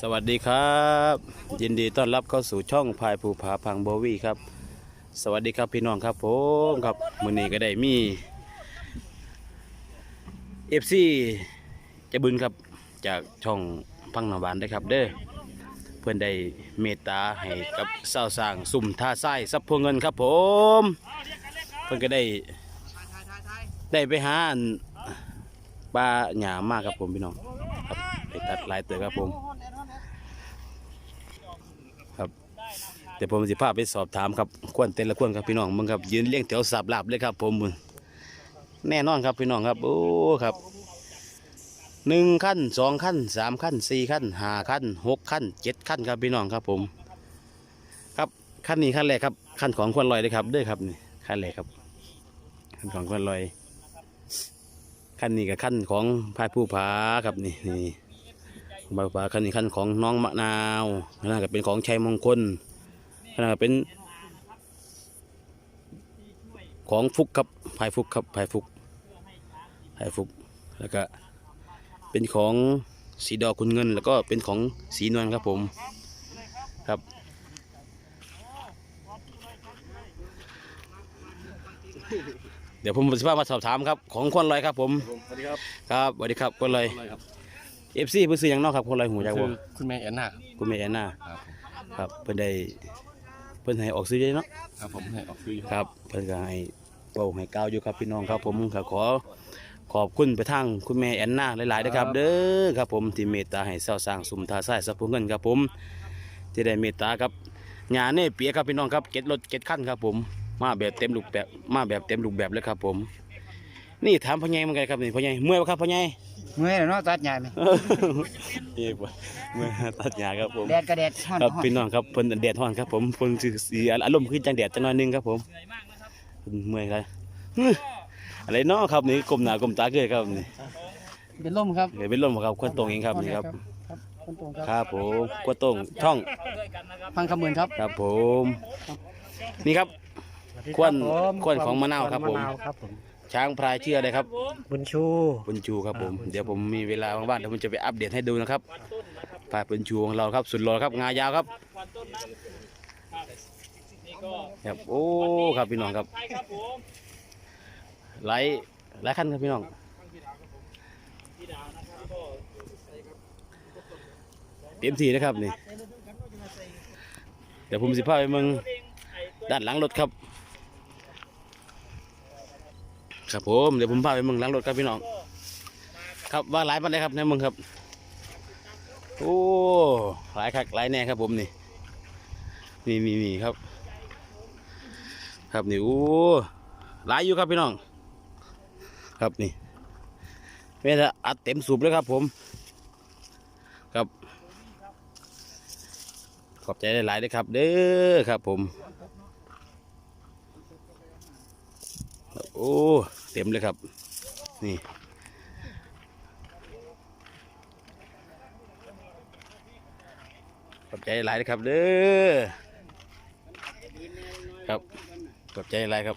สวัสดีครับ ยินดีต้อนรับเข้าสู่ช่องพายภูผาพังโบวี่ครับ สวัสดีครับพี่น้องครับผมครับมื้อนี้ก็ได้มีเอฟซีจะบึนครับจากช่องพังหนาวานได้ครับเด้อเพื่อนได้เมตตาให้กับเศร้าวสร้างสุ่มท่าไส้ซับพวงเงินครับผม เพื่อนก็ได้ได้ไปหาปลาหยามากครับผมพี่น้องครับไปตัดลายเต๋อครับผม เดี๋ยวผมสิพาไปสอบถามครับควนเต้นละควนครับพี่น้องมึงครับยืนเลี้ยงแถวสับลาบเลยครับ ผมมึงแน่นอนครับพี่น้องครับโอ้ครับหนึ่งขั้นสองขั้นสามขั้นสี่ขั้นห้าขั้นหกขั้นเจ็ดขั้นครับพี่น้องครับ ผม ครับขั้นนี้ขั้นแรกครับขั้นของควนลอยเลยครับด้อครับนี่ขั้นแรกครับขั้นของควนลอยขั้นนี้กับขั้นของพายผู้ผาครับนี่นี่พายผู้ผาขั้นนี้ขั้นของน้องมะนาวนั่นก็เป็นของชัยมงคล ขนาดเป็น ของฟุกครับพายฟุกครับพายฟุกพายฟุกแล้วก็เป็นของสีดอกคุณเงิน แล้วก็เป็นของสีนวลครับผมครับเดี๋ยวผมจะพามาสอบถามครับของคนลอยครับผมสวัสดีครับครับสวัสดีครับคนลอยอะไรครับเอฟซีเพื่อซื้อหยังนอกครับคนลอยหูจากบ่คือคุณแม่แอนนาคุณเมย์แอนนาครับผมครับเพิ่นได้ เพิ่นให้ออกซื้อได้เนาะครับผมให้ออกซื้อครับเพิ่นก็ให้เป่าให้ก้าวอยู่ครับพี่น้องครับ ผมก็ขอขอบคุณไปทางคุณแม่แอนนาหลายๆนะครับ เด้อครับผมที่เมตตาให้เศร้าสร้างสุมทาสายสัพพเงินครับผมที่ได้เมตตาครับงานนี่เปียครับพี่น้องครับเก็ดรถเก็ดขั้นครับผม มาแบบเต็มรูปแบบมาแบบเต็มรูปแบบเลยครับผม นี่ถามพ่อใหญ่เหมือนกันครับนี่พ่อใหญ่เมื่อยบ่ครับพ่อใหญ่ เมื่อยแล้วเนาะตัดใหญ่ไหมนี่บ่เมื่อยตัดหญ้าครับผมแดดกระแดดฮ้อนครับฮ้อนพี่น้องครับเพิ่นแดดร้อนครับผมเพิ่นสิสีอารมณ์ขึ้นจังแดดจังหน่อยหนึงครับผมเพิ่นเมื่อยครับฮึอะไรเนาะครับนี่กลมหน้ากลมตาเกิดครับนี่เป็นลมครับเดี๋ยวเป็นลมครับควนตรงเองครับนี่ครับ ครับคนตรงครับครับผมควนตรงช่องพังคำหมื่นครับ ครับผม นี่ครับควนควนของมะนาวครับผมมะนาวครับผม ช้างพลายเชื่อเลยครับบุญชูปุญชูครับผม เดี๋ยวผมมีเวลาว่างๆเดี๋ยวผมจะไปอัปเดตให้ดูนะครับพลายปุญชูของเราครับ สุดหล่อครับงายาวครับครับโอ้ครับพี่น้องครับหลายหลายขั้นครับพี่น้องเต็มที่นะครับนี่เดี๋ยวผมสิพาไปเมืองด้านหลังรถครับ ครับผมเดี๋ยวผมพาไปเมืองหลังรถครับพี่น้อง ครับว่าหลายปันไดครับในเมืองครับ โอ้หลายคักหลายแน่ครับผมนี่นี่นี่นี่ครับ ครับนี่โอ้หลายอยู่ครับพี่น้อง ครับนี่แม่จะอัดเต็มสูบเลยครับผมครับ ขอบใจหลายๆเลยครับ เด้อครับผม โอ้ เต็มเลยครับ นี่ขอบใจหลายเลยครับเด้อครับขอบใจหลายครับ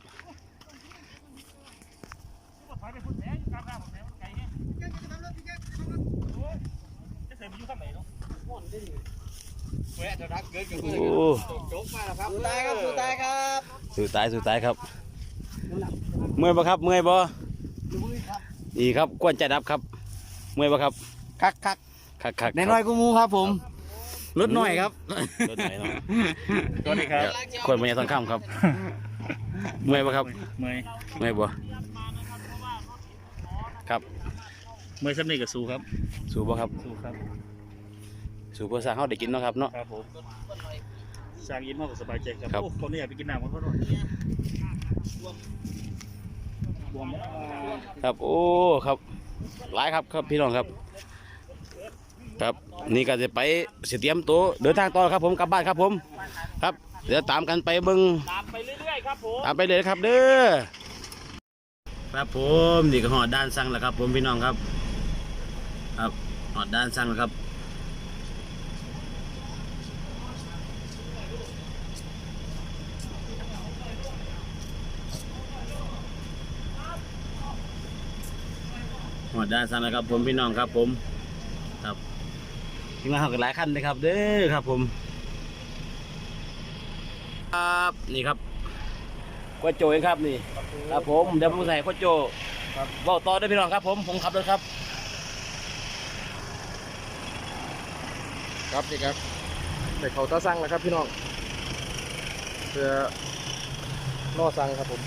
โอ้จกมาแล้วครับสู้ตายครับสู้ตายครับสู้ตายสู้ตายครับ เมื่อยปะครับ เมื่อยปะนี่ครับกวนใจดับครับ เมื่อยปะครับ คักคักคักคักในน้อยกูมูครับผมรถน้อยครับรถไหนเนาะสวัสดีครับกวนมันยังต้องข้ามครับ เมื่อยปะครับ เมื่อย เมื่อยปะครับ เมื่อยสำเร็จกับสูครับ สู้ปะครับ สูครับ สู้เพื่อสร้างเขาได้กินเนาะครับเนาะ ครับผมสร้างยิ้มมากกว่าสบายใจครับครับโอ้ผมนี่อยากไปกินน้ำมันก็รอดบวม ครับโอ้ครับหลายครับครับพี่น้องครับ ครับนี่ก็จะไปเสียเตรียมตัวเดินทางต่อครับผมกลับบ้านครับผม ครับเดี๋ยวตามกันไปเบิ้งตามไปเรื่อยๆครับผมตามไปเลยครับเด้อครับผมนี่ก็หอดด้านสั่งแล้วครับ ผมพี่น้องครับ ครับหอดด้านสั่งแล้วครับ ดด้านสั่งแล้วครับ ผมพี่น้องครับผม ครับที่มานเขากันหลายขั้นเลยครับ เด้อครับผม ครับนี่ครับกวโจเองครับนี่ ครับผม เดี๋ยวผมใส่กวโจครับเว้าต่อได้พี่น้องครับ ผมผมขับรถครับ ครับนี่ครับใส่เขาตาสั่งแล้วครับพี่น้องเพื่อรอสั่งครับผม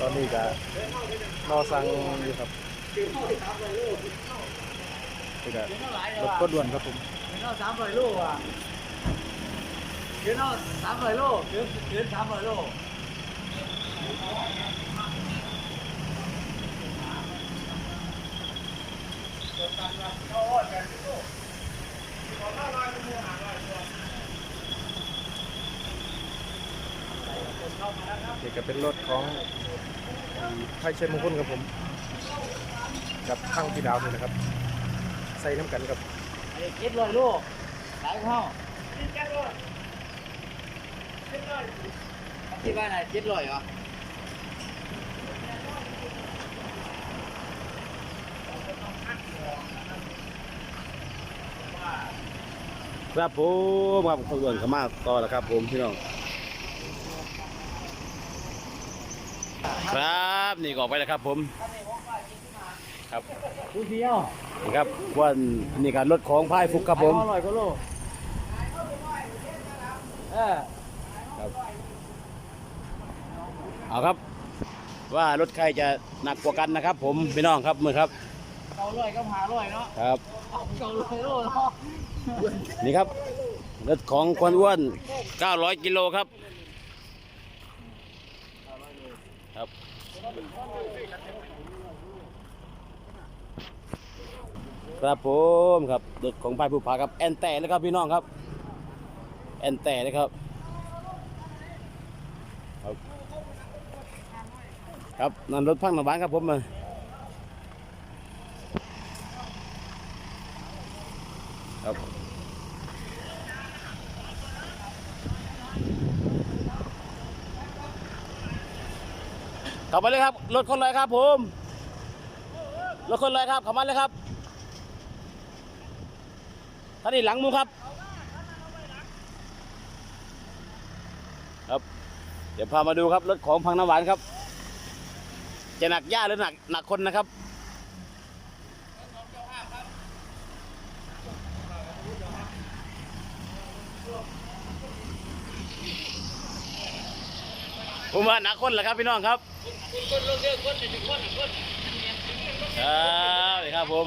ตอนนี้ก็รอสั่งอยู่ครับนี่ก็รถก็ด่วนครับผมเดี๋ยวสามร้อยโลอะ เดี๋ยวสามร้อยโลเดี๋ยวเดี๋ยวสามร้อยโลนี่ก็เป็นรถของไทยชัยมงคลครับผม กับข้างพี่ดาวนี่นะครับ ใส่น้ำกันกับเจ็ดร้อยโลหลายข้าว ที่บ้านไหนเจ็ดร้อยเหรอครับผมครับขบวนเข้ามาต่อแล้วครับ ผมพี่น้อง ครับนี่ก็ออกไปแล้วครับผม ครับผู้เที่ยวนี่ครับวันนี่การรถของพายฟุกครับผมอร่อยก็โลเออ เอาครับ ว่ารถใครจะหนักกว่ากันนะครับ ผมพี่น้องครับมือครับเก้าร้อยก็หาร้อยเนาะครับเก้าร้อยโลเนาะนี่ครับรถของควนอ้วน 900 กิโลครับครับครับผมครับรถของพายภูผาครับแอนแต่นะครับพี่น้องครับ แอนแต่นะครับครับ ครับนั่นรถพังหนองบ้านครับผมมาครับเข้ามาเลยครับ รถคนลอยครับผม รถคนลอยครับเข้ามาเลยครับท่านนี้หลังมุงครับ ครับ เดี๋ยวพามาดูครับรถของพังน้ำหวานครับ จะหนักหญ้าหรือหนักหนักคนนะครับผมว่าหนักคนแหละครับพี่น้องครับครับนี่ครับผม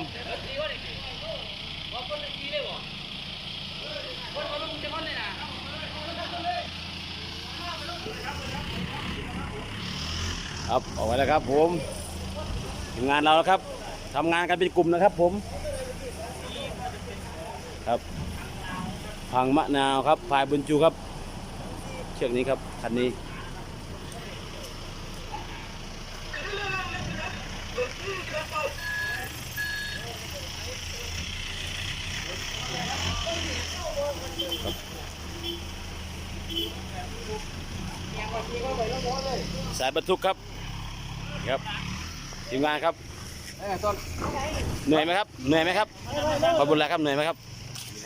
ค ครับออกไปแล้วครับผมทำงานเราแล้วครับทำงานกันเป็นกลุ่มนะครับผม ครับพังมะนาวครับพายบุญจูครับ เชือกนี้ครับคันนี้ สายบรรทุกครับครับทีมงานครับเออต้นเหนื่อยไหมครับเหนื่อยไหมครับขอบคุณแล้วครับเหนื่อยไหมครับ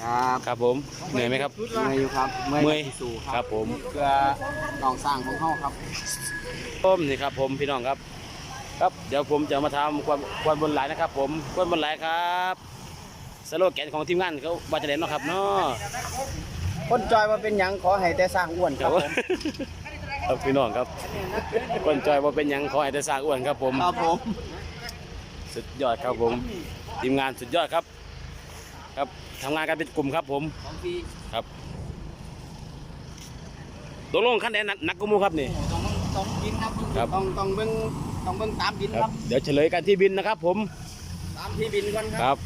ครับครับผมเหนื่อยไหมครับเมื่อยอยู่ครับเมื่อยที่สู่ครับผมเพื่อน้องสร้างของเขาครับผมนี่ครับผมพี่น้องครับ ครับเดี๋ยวผมจะมาทำความความบนไหลายนะครับ ผมความบนไหลายครับสโลแกนของทีมงานเขาว่าจะเด่นเนาะครับเนาะคนจอยมาเป็นหยังขอให้แต่สร้างอ้วนคครัรับบ ครับพี่น้องครับคนจอยว่าเป็นหยังขอให้แต่สร้างอ้วนครับผมครับผมสุดยอดครับผมทีมงานสุดยอดครับ ครับทำงานกันเป็นกลุ่มครับผมของพี่ครับตกลงคันไหนหนักหนักกว่าหมูครับนี่ ต้องต้องบินครับครับ ต้องต้องเบิ่งต้องเบิ่งตามบินคครัรับบเดี๋ยวเฉลยกันที่บินนะครับผมตามที่บินก่อนคครับ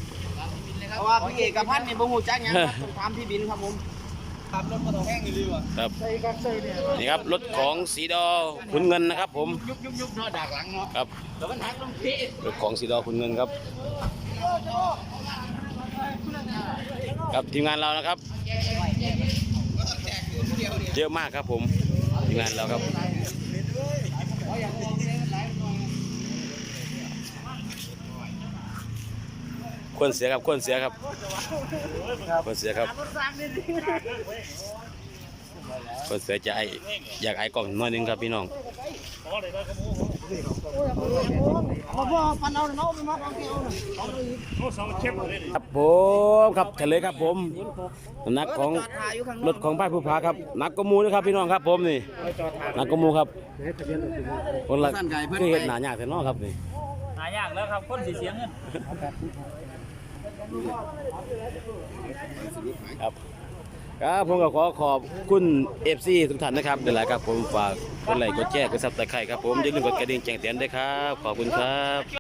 รับ เพราะว่าพี่เอกพันธ์นี่บ่ฮู้จักหยังครับ ต้องตามที่บินครับผม ขับรถมาต้องแห้งอีหลีว่ะครับใส่ครับใส่เนี่ยนี่ครับรถของสีดอขุนเงินนะครับ ผมยุบยุบยุบเนาะดักหลังเนาะครับแล้วมันหักลงพี่รถของสีดอขุนเงินครับ ครับทีมงานเรานะครับเยอะมากครับผมทีมงานเราครับ ควรเสียครับควรเสียครับควรเสียครับควรเสียจะไออยากไอกล่องหน้อยหนึงครับพี่น้องครับผมครับเฉลยครับผมนักของรถของป้ายผู้พาครับนักกมูนะครับพี่น้องครับผมนี่นักกมูครับคนละคือเห็นหนายากแต่น้องครับนี่หายากแล้วครับคนสีเสียเงิน ครับครับผมก็ขอขอบคุณเอฟซีทุกท่านนะครับเดี๋ยวหลายครับผมฝากกดไลค์กดแชร์กดซับสไครต์ครับผมอย่าลืมกดกระดิ่งแจ้งเตือนด้วยครับ ขอบคุณครับ